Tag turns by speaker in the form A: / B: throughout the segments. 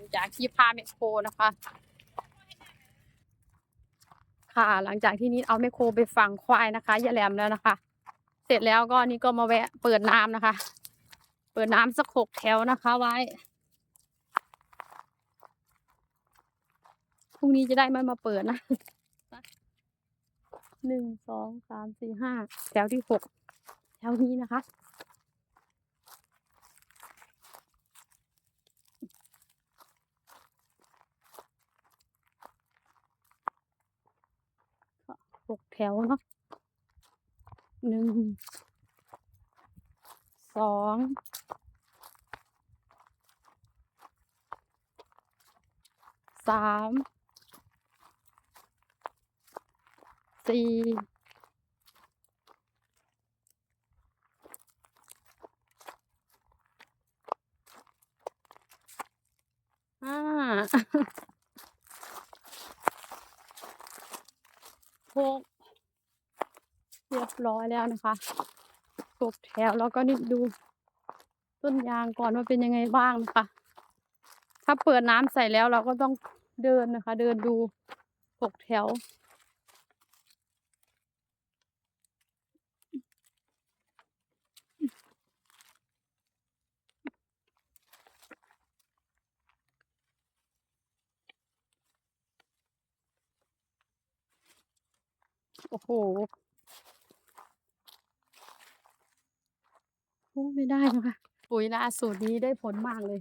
A: ลังจากที่พาแมคโครนะคะ ค่ะ หลังจากที่นิดเอาแมคโครไปฝังควายนะคะยายแหลมแล้วนะคะ เสร็จแล้วก็นี่ก็มาแวะเปิดน้ำนะคะ เปิดน้ำสักหกแถวนะคะไว้พรุ่งนี้จะได้ไม่มาเปิดนะหนึ่งสองสามสี่ห้าแถวที่หกแถวนี้นะคะ หกแถ วเนาะหนึ่งสองสามสี่ห้าหก เรียบร้อยแล้วนะคะตกแถวแล้วก็นิดดูต้นยางก่อนว่าเป็นยังไงบ้างนะคะ ถ้าเปิดน้ำใส่แล้วเราก็ต้องเดินนะคะ เดินดูตกแถว โอ้โหโอ้ ไม่ได้นะคะปุ๋ยนาสูตรนี้ได้ผลมากเลย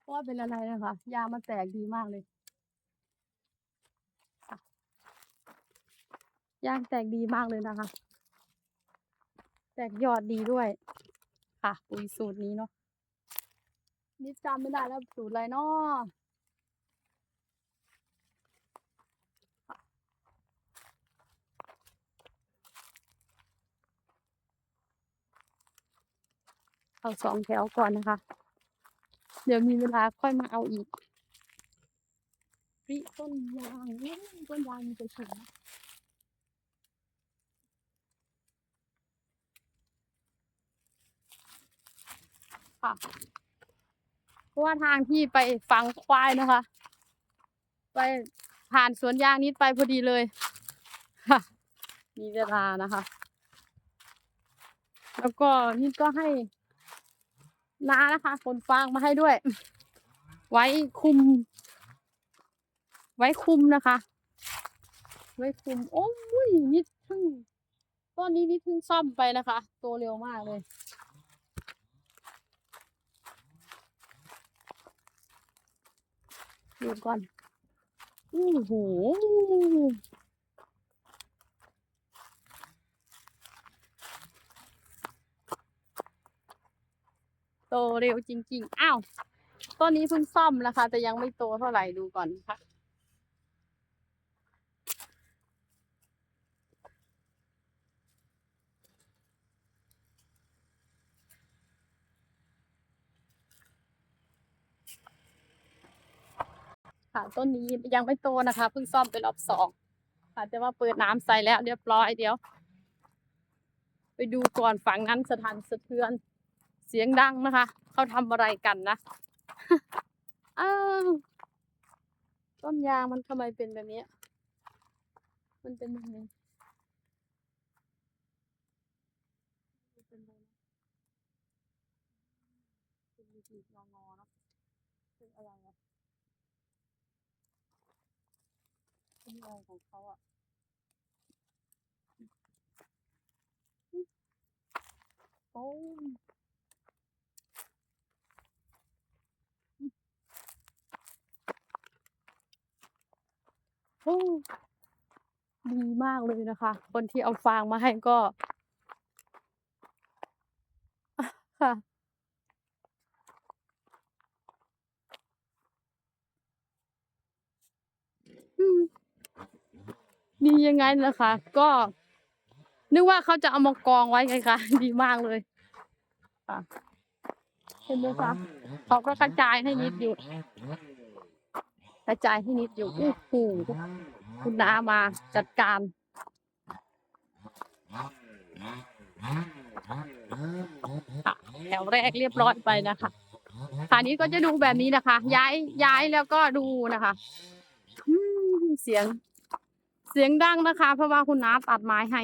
A: เพราะว่าเป็นอะไรนะคะยามันแตกดีมากเลยยางแตกดีมากเลยนะคะ แตกยอดดีด้วยค่ะปุ๋ยสูตรนี้เนาะนี่จำไม่ได้แล้วสูตรอะไรเนาะ เอาสองแถวก่อนนะคะ เดี๋ยวมีเวลาค่อยมาเอาอีกริต้นยางต้นยางมีแต่ถุงค่ะเพราะว่าทางที่ไปฝังควายนะคะ ไปผ่านสวนยางนิดไปพอดีเลยค่ะมีเวลานะคะ แล้วก็นี่ก็ให้ น้านะคะขนฟางมาให้ด้วย ไว้คุม ไว้คุมนะคะ ไว้คุม โอ้ยนี่เพิ่งต้นนี้นี่เพิ่งซ่อมไปนะคะโตเร็วมากเลยดูก่อนโอ้โห ตเร็วจริง ๆ อ้าว ต้นนี้เพิ่งซ่อมนะคะ แต่ยังไม่โตเท่าไหร่ดูก่อนค่ะ ค่ะต้นนี้ยังไม่โตนะคะเพิ่งซ่อมไปรอบสองค่ะแต่ว่าเปิดน้ำใส่แล้วเรียบร้อยเดี๋ยว ไปดูก่อนฝั่งนั้นสถานสะเทือน เสียงดังนะคะ เขาทำอะไรกันนะ อ้าวต้นยางมันทำไมเป็นแบบนี้ มันเป็นแบบนี้มันเป็นอะไรนะเป็นหยิกๆงอๆเนาะเป็นอะไรอะเป็นอะไรของเขาอะโอ้ย โอ้ ดีมากเลยนะคะ คนที่เอาฟางมาให้ก็ ค่ะ ดียังไงนะคะ ก็ นึกว่าเขาจะเอามากองไว้ไงคะ ดีมากเลยค่ะเห็นไหมคะเขาก็กระจายให้นิดอยู่ กระจายให้นิดอยู่โอ้โหคุณน้ามาจัดการ ค่ะแถวแรกเรียบร้อยไปนะคะค่ะนี่ก็จะดูแบบนี้นะคะ ย้ายย้ายแล้วก็ดูนะคะอืมเสียง เสียงดังนะคะ เพราะว่าคุณน้าตัดไม้ให้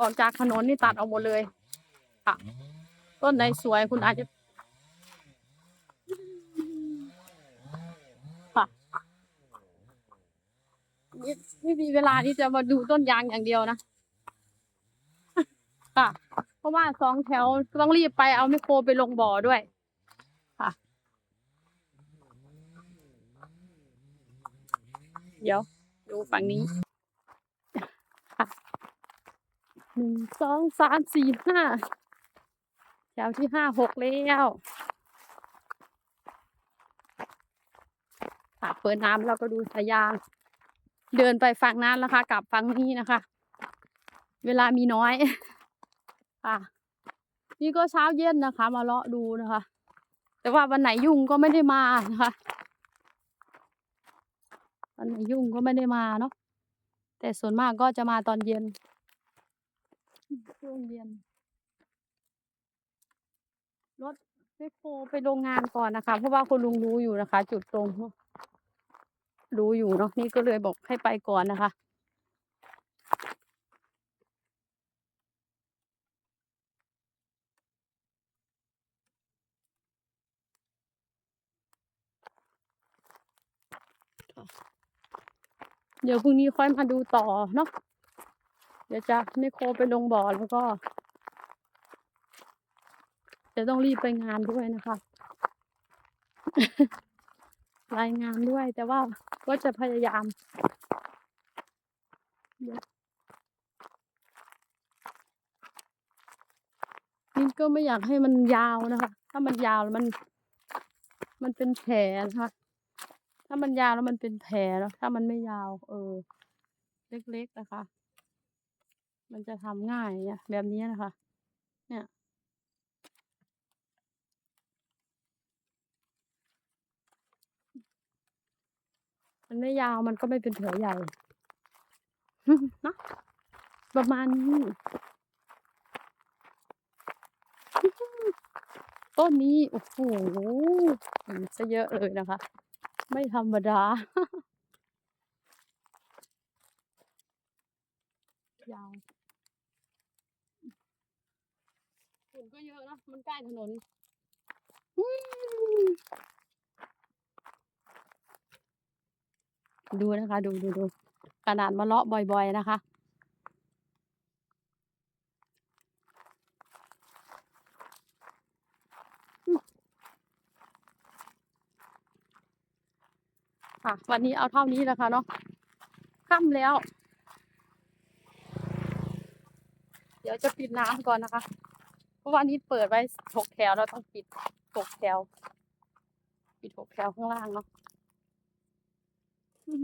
A: ออกจากถนนนี่ตัดออกหมดเลย ค่ะ ต้นไหนสวยคุณอาจจะค่ะ ไม่มีเวลาที่จะมาดูต้นยางอย่างเดียวนะค่ะ เพราะว่าสองแถวต้องรีบไปเอาไมโครไปลงบ่อด้วยค่ะ เดี๋ยวดูฝั่งนี้ค่ะหนึ่งสองสามสี่ห้าแถวที่ห้าหกแล้วค่ะเปิดน้ำเราก็ดูสายยาง เดินไปฝั่งนั้นแล้วค่ะกลับฝั่งนี้นะคะ เวลามีน้อยค่ะนี่ก็เช้าเย็นนะคะ มาเลาะดูนะคะ แต่ว่าวันไหนยุ่งก็ไม่ได้มานะคะวันไหนยุ่งก็ไม่ได้มาเนาะแต่ส่วนมากก็จะมาตอนเย็นช่วงเย็นรถแมคโครไปโรงงานก่อนนะคะ เพราะว่าคุณลุงรู้อยู่นะคะ จุดตรง รู้อยู่เนาะนี่ก็เลยบอกให้ไปก่อนนะคะ เดี๋ยวพรุ่งนี้ค่อยมาดูต่อเนาะเดี๋ยวจะไมโคไปลงบ่อแล้วก็จะต้องรีบไปงานด้วยนะคะ รายงานด้วยแต่ว่า ก็จะพยายามนี่ก็ไม่อยากให้มันยาวนะคะ ถ้ามันยาวแล้วมัน มันเป็นแผลนะคะถ้ามันยาวแล้วมันเป็นแผลแล้วถ้ามันไม่ยาว เออ เล็กๆนะคะ มันจะทำง่ายเนี่ยแบบนี้นะคะ เนี่ย มันไม่ยาวมันก็ไม่เป็นแผลใหญ่เนอะประมาณนี้ต้นนี้ โอ้โหอืมซะเยอะเลยนะคะ ไม่ธรรมดา ยาวฝุ่นก็เยอะเนอะมันใกล้ถนนอืม ดูนะคะ ดูดูดูขนาดมาเลาะบ่อย ๆ นะคะ ค่ะ วันนี้เอาเท่านี้แล้วค่ะเนาะค่ำแล้ว เดี๋ยวจะปิดน้ำก่อนนะคะ เพราะวันนี้เปิดไว้หกแถวเราต้องปิดหกแถว ปิดหกแถวข้างล่างเนาะ อื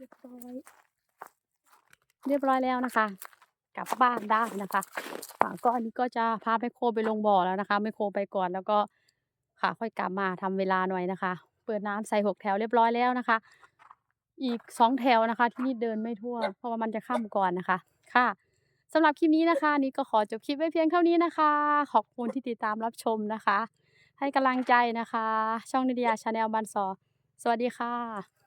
A: เรียบร้อย เรียบร้อยแล้วนะคะ กลับบ้านได้นะคะค่ะก็อันนี้ก็จะพาแมโครไปลงบ่อแล้วนะคะแมโครไปก่อนแล้วก็ค่ะค่อยกลับมาทำเวลาหน่อยนะคะ เปิดน้ำใส่หกแถวเรียบร้อยแล้วนะคะ อีกสองแถวนะคะ ที่นี่เดินไม่ทั่ว เพราะว่ามันจะค่ำก่อนนะคะ ค่ะสำหรับคลิปนี้นะคะ นี่ก็ขอจบคลิปไว้เพียงเท่านี้นะคะ ขอบคุณที่ติดตามรับชมนะคะ ให้กำลังใจนะคะ ช่องนิดยาชาแนลบันซอสวัสดีค่ะ